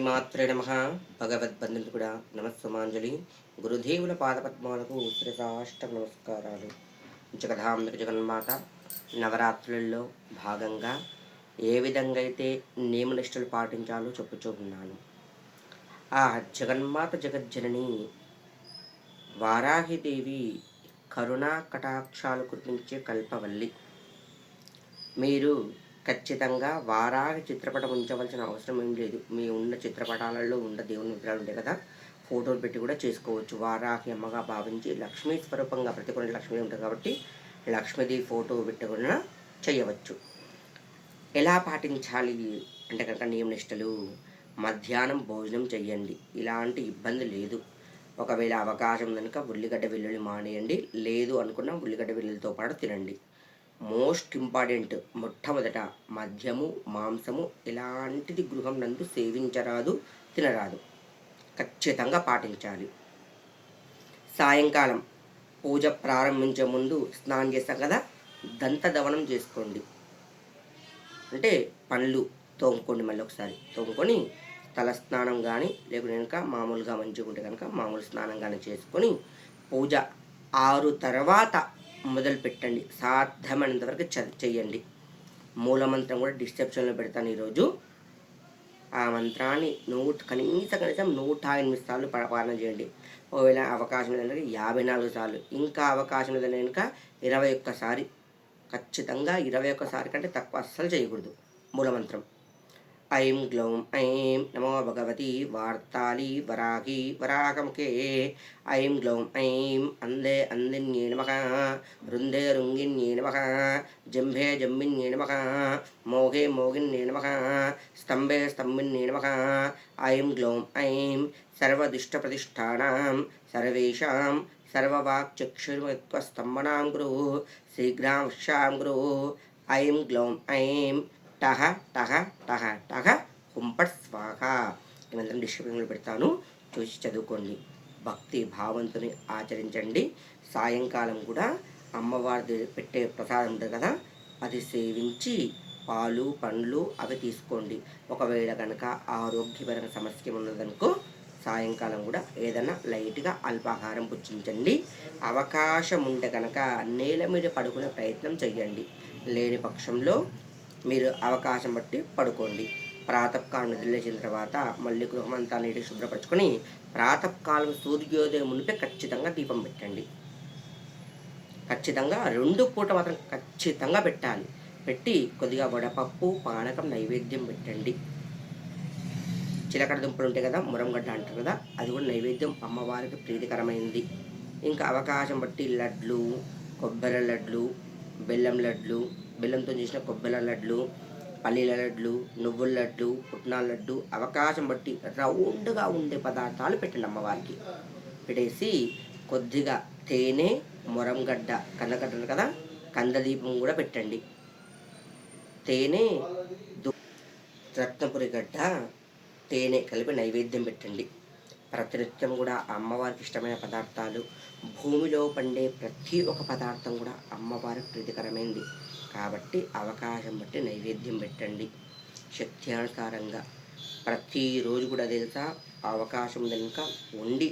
మాత్రే నమ. భగవద్బంధులు కూడా నమస్సుమాంజలి. గురుదేవుల పాదపద్మాలకు శ్రీసాష్ట నమస్కారాలు. జగదాంబిక జగన్మాత నవరాత్రులలో భాగంగా ఏ విధంగా అయితే నియమనిష్టలు పాటించాలో చెప్పుచూ ఉన్నాను. ఆ జగన్మాత జగజ్జనని వారాహిదేవి కరుణా కటాక్షాలు కురిపించే కల్పవల్లి. మీరు ఖచ్చితంగా వారాహి చిత్రపటం ఉంచవలసిన అవసరం ఏం లేదు. మీ ఉన్న చిత్రపటాలలో ఉన్న దేవుని విగ్రహాలు ఉంటాయి కదా ఫోటోలు పెట్టి కూడా చేసుకోవచ్చు. వారాహి అమ్మగా భావించి లక్ష్మీ స్వరూపంగా ప్రతి కొన్ని లక్ష్మీ ఉంటుంది కాబట్టి లక్ష్మీదేవి ఫోటో పెట్టుకున్న చేయవచ్చు. ఎలా పాటించాలి అంటే కనుక నియమనిష్టలు మధ్యాహ్నం భోజనం చేయండి. ఇలాంటి ఇబ్బంది లేదు. ఒకవేళ అవకాశం కనుక ఉల్లిగడ్డ వెల్లుల్లి మానేయండి. లేదు అనుకున్న ఉల్లిగడ్డ వెల్లుల్లితో పాటు తినండి. మోస్ట్ ఇంపార్టెంట్ మొట్టమొదట మద్యము మాంసము ఎలాంటిది గృహం నందు సేవించరాదు తినరాదు. ఖచ్చితంగా పాటించాలి. సాయంకాలం పూజ ప్రారంభించే ముందు స్నానం చేస్తాం కదా దంత దవనం చేసుకోండి. అంటే పండ్లు తోముకోండి మళ్ళీ ఒకసారి. తోముకొని తల స్నానం కానీ లేకుంటే కనుక మామూలుగా మంచిగా ఉంటే కనుక మామూలు స్నానం కానీ చేసుకొని పూజ ఆరు తర్వాత మొదలు పెట్టండి సాధ్యమైనంత వరకు చేయండి చెయ్యండి. మూలమంత్రం కూడా డిస్క్రిప్షన్లో పెడతాను ఈరోజు. ఆ మంత్రాన్ని నూట కనీస కనీసం నూట ఎనిమిది సార్లు పాలన చేయండి. ఒకవేళ అవకాశం లేదంటే యాభై నాలుగు సార్లు. ఇంకా అవకాశం లేదంటే కనుక ఇరవై ఒక్కసారి ఖచ్చితంగా ఇరవై ఒక్కసారి కంటే తక్కువ అస్సలు చేయకూడదు. మూలమంత్రం. ఐం గ్లౌం ఐం నమో భగవతి వార్తాలి వరాహి వరాహముఖే ఐం గ్లౌం ఐం అందే అందిన్యే నమ రుందే రుంగిన్యే నమ జంభే జంబిన్యే నమ మోఘే మోగిన్యే నమ స్తంభే స్తంభిన్యే నమ ఐం గ్లౌం ఐం సర్వదుష్టప్రతిష్టానాం సర్వేషాం సర్వవాక్చక్షుర్మత్వస్తంభనాం గురు శీఘ్రాంశాం గురు ఐం గ్లౌం ఐం టహ టహ టహ టహ. హుంపట్ స్వాహ. ఇవంతా డిస్క్రిప్షన్లో పెడతాను. చూసి చదువుకోండి. భక్తి భావంతుని ఆచరించండి. సాయంకాలం కూడా అమ్మవారి పెట్టే ప్రసాదం ఉంటుంది కదా అది సేవించి పాలు పండ్లు అవి తీసుకోండి. ఒకవేళ కనుక ఆరోగ్యపరమైన సమస్య ఉన్నదనుకో సాయంకాలం కూడా ఏదైనా లైట్గా అల్పాహారం పుచ్చించండి. అవకాశం ఉంటే కనుక నేల మీద పడుకునే ప్రయత్నం చేయండి లేని పక్షంలో మీరు అవకాశం బట్టి పడుకోండి. ప్రాతకాలం నిద్రలేచిన తర్వాత మళ్ళీ గృహమంతా నీటి శుభ్రపరచుకొని ప్రాతకాలం సూర్యోదయం మునిపే ఖచ్చితంగా దీపం పెట్టండి. ఖచ్చితంగా రెండు పూట మాత్రం ఖచ్చితంగా పెట్టాలి. పెట్టి కొద్దిగా వడపప్పు పానకం నైవేద్యం పెట్టండి. చిలకడ దుంపలు ఉంటాయి కదా మురంగడ్డ అంటారు కదా అది కూడా నైవేద్యం అమ్మవారికి ప్రీతికరమైంది. ఇంకా అవకాశం బట్టి లడ్లు కొబ్బరి లడ్లు బెల్లం లడ్లు బెల్లంతో చేసిన కొబ్బెల లడ్లు పల్లీల లడ్లు నువ్వుల లడ్లు పుట్నాల లడ్డు అవకాశం బట్టి రౌండ్గా ఉండే పదార్థాలు పెట్టండి అమ్మవారికి. పెట్టేసి కొద్దిగా తేనె మొరంగడ్డ కందగడ్డలు కదా కందదీపం కూడా పెట్టండి. తేనె దు- రత్నపురి గడ్డ తేనె కలిపి నైవేద్యం పెట్టండి. ప్రతినిత్యం కూడా అమ్మవారికి ఇష్టమైన పదార్థాలు. భూమిలో పండే ప్రతి ఒక్క పదార్థం కూడా అమ్మవారికి ప్రీతికరమైంది. కాబట్టి అవకాశం బట్టి నైవేద్యం పెట్టండి. శక్త్యానుసారంగా ప్రతిరోజు కూడా తెలుసా అవకాశం కనుక ఉండి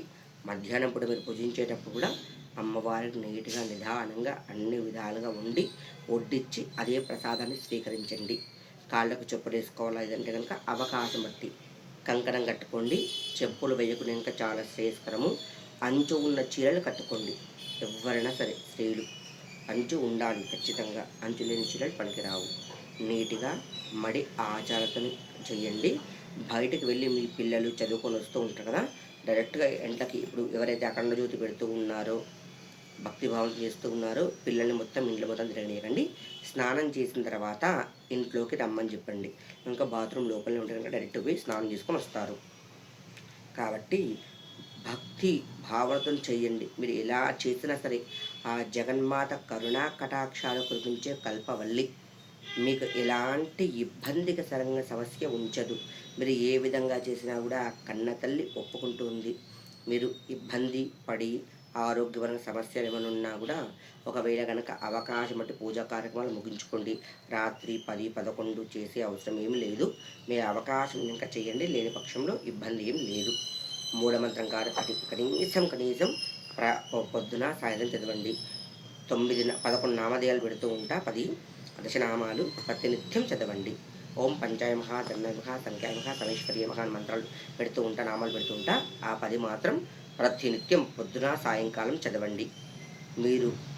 మధ్యాహ్నం పూట మీరు పూజించేటప్పుడు కూడా అమ్మవారికి నీట్గా నిదానంగా అన్ని విధాలుగా ఉండి వడ్డిచ్చి అదే ప్రసాదాన్ని స్వీకరించండి. కాళ్ళకు చెప్పులు వేసుకోవాలి? లేదంటే కనుక అవకాశం బట్టి కంకణం కట్టుకోండి. చెప్పులు వేయకునే ఇంకా చాలా శ్రేయస్కరము. అంచు ఉన్న చీరలు కట్టుకోండి. ఎవరైనా సరే స్త్రీలు. అంచు ఉండాలి ఖచ్చితంగా. అంచు లేని చీరలు పనికిరావు. నీట్గా మడి ఆచారతో చేయండి బయటకు వెళ్ళి మీ పిల్లలు చదువుకొని వస్తూ ఉంటారు కదా. డైరెక్ట్గా ఎండకి ఇప్పుడు ఎవరైతే అఖండ జ్యోతి పెడుతూ ఉన్నారో భక్తిభావం చేస్తూ ఉన్నారో పిల్లల్ని మొత్తం ఇంట్లో మొత్తం తిరగనియకండి. స్నానం చేసిన తర్వాత ఇంట్లోకి రమ్మని చెప్పండి. ఇంకా బాత్రూమ్ లోపలనే ఉంటే కనుక డైరెక్ట్ పోయి స్నానం చేసుకొని వస్తారు. కాబట్టి భక్తి భావనతో చేయండి మీరు ఎలా చేసినా సరే ఆ జగన్మాత కరుణా కటాక్షాలు కురిపించే కల్పవల్లి. మీకు ఎలాంటి ఇబ్బందికరంగా సమస్య ఉంచదు. మీరు ఏ విధంగా చేసినా కూడా కన్న తల్లి ఒప్పుకుంటుంది మీరు ఇబ్బంది పడి ఆరోగ్యపరమైన సమస్యలు ఏమైనా ఉన్నా కూడా ఒకవేళ కనుక అవకాశం బట్టి పూజా కార్యక్రమాలు ముగించుకోండి. రాత్రి పది పదకొండు చేసే అవసరం ఏం లేదు. మీ అవకాశం ఇంకా చేయండి. లేని పక్షంలో ఇబ్బంది ఏం లేదు. మూఢమంత్రం కాదు. అది కనీసం కనీసం ప్ర పొద్దున సాయంత్రం చదవండి. తొమ్మిది పదకొండు నామధేయాలు పెడుతూ ఉంటా. పది దశనామాలు ప్రతినిత్యం చదవండి. ఓం పంచాయమహ జన్మహ జన్మయ సమేశ్వర్యమహ అని మంత్రాలు పెడుతూ ఉంటా నామాలు పెడుతూ ఉంటా. ఆ పది మాత్రం ప్రతినిత్యం పొద్దున సాయంకాలం చదవండి. మీరు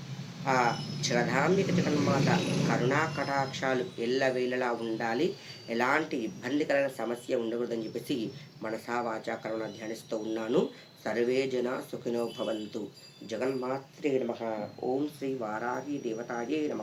ఆ జగదాంబిక జగన్మాత కరుణా కటాక్షాలు ఎల్లవేళలా ఉండాలి. ఎలాంటి ఇబ్బందికరమైన సమస్య ఉండకూడదని చెప్పేసి మనసా వాచా కరుణ ధ్యానిస్తూ ఉన్నాను. సర్వే జన సుఖినో భవంతు. జగన్మాత్రే నమ. ఓం శ్రీ వారాహి దేవతాయే నమ.